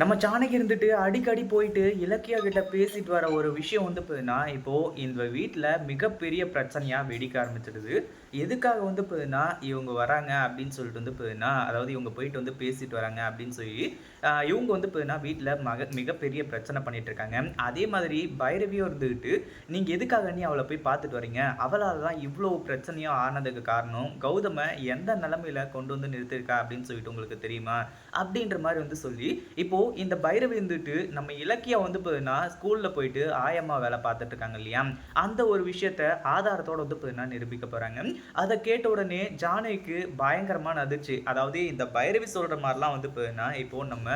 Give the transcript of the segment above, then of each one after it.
நம்ம சாணக்கி இருந்துட்டு அடிக்கடி போயிட்டு இலக்கியா கிட்ட பேசிட்டு வர ஒரு விஷயம் வந்து பார்த்தீங்கன்னா இப்போ இந்த வீட்டில் மிகப்பெரிய பிரச்சனையா வெடிக்க ஆரம்பிச்சிடுது. எதுக்காக வந்து பார்த்தீங்கன்னா இவங்க வராங்க அப்படின்னு சொல்லிட்டு வந்து பார்த்தீங்கன்னா அதாவது இவங்க போயிட்டு வந்து பேசிட்டு வராங்க அப்படின்னு சொல்லி இவங்க வந்து பார்த்தீங்கன்னா வீட்டில் மக மிகப்பெரிய பிரச்சனை பண்ணிட்டு இருக்காங்க. அதே மாதிரி பைரவியும் இருந்துக்கிட்டு நீங்கள் எதுக்காக நீ அவளை போய் பார்த்துட்டு வரீங்க? அவளால் தான் இவ்வளோ பிரச்சனையும் ஆனதுக்கு காரணம் கௌதம எந்த நிலமையில கொண்டு வந்து நிறுத்திருக்கா அப்படின்னு சொல்லிட்டு உங்களுக்கு தெரியுமா? அப்படின்ற மாதிரி வந்து சொல்லி இப்போ இந்த பைரவி இருந்துட்டு நம்ம இலக்கியா வந்து பார்த்தீங்கன்னா ஸ்கூல்ல போயிட்டு ஆயம்மா வேலை பார்த்துட்டு இருக்காங்க இல்லையா? அந்த ஒரு விஷயத்த ஆதாரத்தோட வந்து பார்த்தீங்கன்னா நிரூபிக்க போறாங்க. அதை கேட்ட உடனே ஜானகிக்கு பயங்கரமான அதிர்ச்சி. அதாவது இந்த பைரவி சொல்ற மாதிரிலாம் வந்து பார்த்தீங்கன்னா இப்போ நம்ம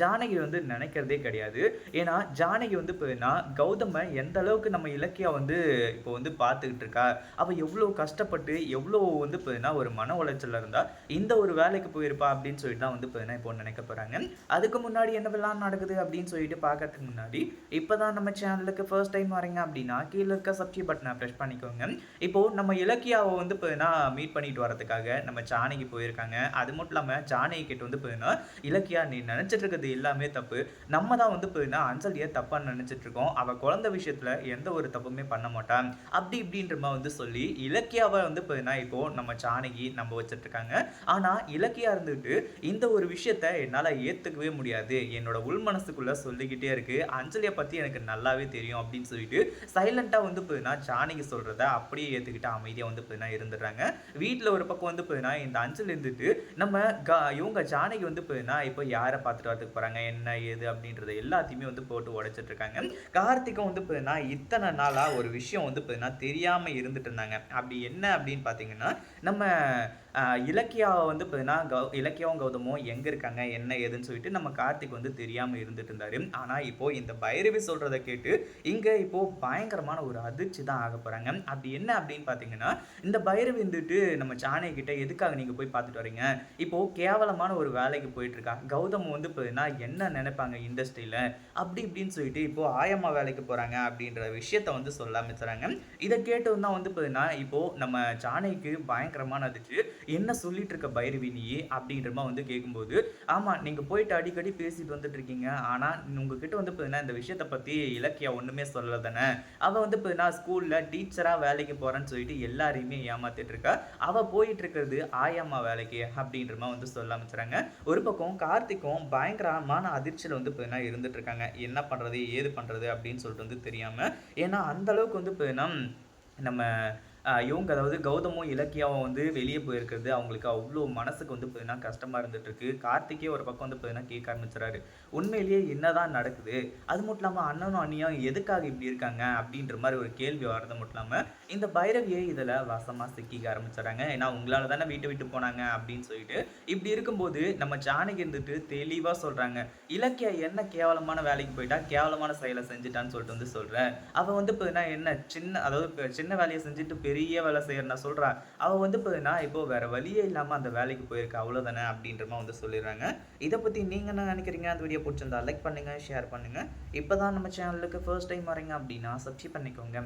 ஜானகி வந்து நினைக்கிறதே கிடையாது. ஏன்னா ஜானகி வந்து பார்த்தீங்கன்னா கௌதமை எந்த அளவுக்கு நம்ம இலக்கியா வந்து இப்போ வந்து பார்த்துக்கிட்டு இருக்கா அவள் எவ்வளோ கஷ்டப்பட்டு எவ்வளோ வந்து இப்போ ஒரு மன உளைச்சலில் இருந்தா இந்த ஒரு வேலைக்கு போயிருப்பா அப்படின்னு சொல்லிட்டு தான் வந்து இப்போ இப்போ நினைக்க போகிறாங்க அதுக்கு முன்னாடி என்னவெல்லாம் நடக்குது அப்படின்னு சொல்லிட்டு பார்க்கறதுக்கு முன்னாடி இப்போ தான் நம்ம சேனலுக்கு ஃபர்ஸ்ட் டைம் வரீங்க அப்படின்னா கீழே இருக்க சப்ஸ்கிரைப் பட்டனை ப்ரெஸ் பண்ணிக்கோங்க. இப்போ நம்ம இலக்கியாவை வந்து இப்போ மீட் பண்ணிட்டு வரதுக்காக நம்ம ஜானகி போயிருக்காங்க. அது மட்டும் இல்லாமல் ஜானகி கிட்ட வந்து இப்போ இலக்கியா நீ நினச்சிட்டு இருக்கிறது எல்லாமே தப்பு. நம்ம தான் வந்து பார்த்தீங்கன்னா அஞ்சலியை தப்பான்னு நினச்சிட்டு இருக்கோம். அவள் குழந்தை விஷயத்தில் எந்த ஒரு தப்புமே பண்ண மாட்டான் அப்படி இப்படின்ற மாதிரி வந்து சொல்லி இலக்கியாவை வந்து பார்த்தீங்கன்னா இப்போ நம்ம ஜானகி நம்ம வச்சிட்டு இருக்காங்க. இலக்கியாக இலக்கியா இருந்துட்டு இந்த ஒரு விஷயத்த என்னால் ஏற்றுக்கவே முடியாது. என்னோட உள் மனசுக்குள்ளே சொல்லிக்கிட்டே இருக்கு. அஞ்சலியை பற்றி எனக்கு நல்லாவே தெரியும் அப்படின்னு சொல்லிட்டு சைலண்ட்டாக வந்து பார்த்தீங்கன்னா ஜானகி சொல்கிறத அப்படியே ஏற்றுக்கிட்டு அமைதியாக வந்து பார்த்தீங்கன்னா இருந்துடுறாங்க. வீட்டில் ஒரு பக்கம் வந்து பார்த்தீங்கன்னா இந்த அஞ்சல் இருந்துட்டு நம்ம க- இவங்க ஜானகி வந்து பார்த்தீங்கன்னா இப்போ யாரை பார்த்துட்டு வரதுக்கு போகிறாங்க என்ன ஏது அப்படின்றத எல்லாத்தையுமே வந்து போட்டு உடைச்சிட்டு இருக்காங்க கார்த்திகம் வந்து பார்த்தீங்கன்னா இத்தனை நாளாக ஒரு விஷயம் வந்து பார்த்தீங்கன்னா தெரியாமல் இருந்துட்டு இருந்தாங்க. அப்படி என்ன அப்படின்னு பார்த்தீங்கன்னா நம்ம இலக்கியாவை வந்து பார்த்தீங்கன்னா கௌ இலக்கியாவும் கௌதமும் எங்கே இருக்காங்க என்ன ஏதுன்னு சொல்லிட்டு நம்ம கார்த்திக் வந்து தெரியாமல் இருந்துட்டு இருந்தாரு. ஆனால் இப்போது இந்த பைரவி சொல்கிறத கேட்டு இங்கே இப்போது பயங்கரமான ஒரு அதிர்ச்சி தான் ஆக போகிறாங்க அப்படி என்ன அப்படின்னு பார்த்தீங்கன்னா இந்த பைரவி வந்துட்டு நம்ம சாணை கிட்ட எதுக்காக நீங்கள் போய் பார்த்துட்டு வரீங்க? இப்போது கேவலமான ஒரு வேலைக்கு போயிட்டுருக்கா கௌதம் வந்து பார்த்தீங்கன்னா என்ன நினைப்பாங்க இண்டஸ்ட்ரியில் அப்படி இப்படின்னு சொல்லிட்டு இப்போது ஆயம்மா வேலைக்கு போகிறாங்க அப்படின்ற விஷயத்த வந்து சொல்ல ஆரம்பிச்சுறாங்க இதை கேட்டு தான் வந்து பார்த்தீங்கன்னா இப்போது நம்ம ஜானகிக்கு பயங்கரமான அதிர்ச்சி. என்ன சொல்லிட்டு இருக்க பைரவி நீ அப்படின்ற மாதிரி வந்து கேட்கும்போது ஆமா நீங்க போயிட்டு அடிக்கடி பேசிட்டு வந்துட்டு இருக்கீங்க ஆனா உங்ககிட்ட வந்து பார்த்தீங்கன்னா இந்த விஷயத்த பத்தி இலக்கியா ஒண்ணுமே சொல்லல தானே அவ வந்து பார்த்தீங்கன்னா ஸ்கூல்ல டீச்சரா வேலைக்கு போறேன்னு சொல்லிட்டு எல்லாரையுமே ஏமாத்திட்டு இருக்கா அவ போயிட்டு இருக்கிறது ஆயம்மா வேலைக்கு அப்படின்ற மாதிரி வந்து சொல்ல ஆரம்பிச்சுறாங்க. ஒரு பக்கம் கார்த்திக்கும் பயங்கரமான அதிர்ச்சியில வந்து பார்த்தீங்கன்னா இருந்துட்டு இருக்காங்க என்ன பண்றது ஏது பண்றது அப்படின்னு சொல்லிட்டு வந்து தெரியாம. ஏன்னா அந்த அளவுக்கு வந்து பார்த்தீங்கன்னா நம்ம இவங்க அதாவது கௌதமும் இலக்கியாவும் வந்து வெளியே போயிருக்கிறது அவங்களுக்கு அவ்வளோ மனசுக்கு வந்து பார்த்தீங்கன்னா கஷ்டமாக இருந்துட்டு இருக்கு கார்த்திகே ஒரு பக்கம் வந்து பார்த்தீங்கன்னா கேட்க ஆரம்பிச்சுறாரு உண்மையிலேயே என்னதான் நடக்குது? அது மட்டும் இல்லாமல் அண்ணனும் அண்ணியும் எதுக்காக இப்படி இருக்காங்க? அப்படின்ற மாதிரி ஒரு கேள்வி வர்றது மட்டும் இல்லாமல் இந்த பைரவியை இதில் வசமாக சிக்கிக்க ஆரம்பிச்சிடறாங்க. ஏன்னா உங்களால் தானே வீட்டை விட்டு போனாங்க அப்படின்னு சொல்லிட்டு இப்படி இருக்கும்போது நம்ம ஜானகி இருந்துட்டு தெளிவாக சொல்கிறாங்க இலக்கியா என்ன கேவலமான வேலைக்கு போயிட்டா கேவலமான செயலை செஞ்சுட்டான்னு சொல்லிட்டு வந்து சொல்கிறேன் அவள் வந்து பார்த்தீங்கன்னா என்ன சின்ன அதாவது சின்ன வேலையை செஞ்சுட்டு பெரிய வேலை செய்யறா சொல்றா அவ வந்து பார்த்தீங்கன்னா இப்போ வேற வழியே இல்லாம அந்த வேலைக்கு போயிருக்கா அவ்வளவுதானே அப்படின்றமா வந்து சொல்லிடுறாங்க. இதை பத்தி நீங்க என்ன நினைக்கிறீங்க? அந்த வீடியோ பிடிச்சிருந்தா லைக் பண்ணுங்க ஷேர் பண்ணுங்க. இப்பதான் நம்ம சேனலுக்கு ஃபர்ஸ்ட் டைம் வரீங்க அப்படின்னா சப்ஸ்கிரைப் பண்ணிக்கோங்க.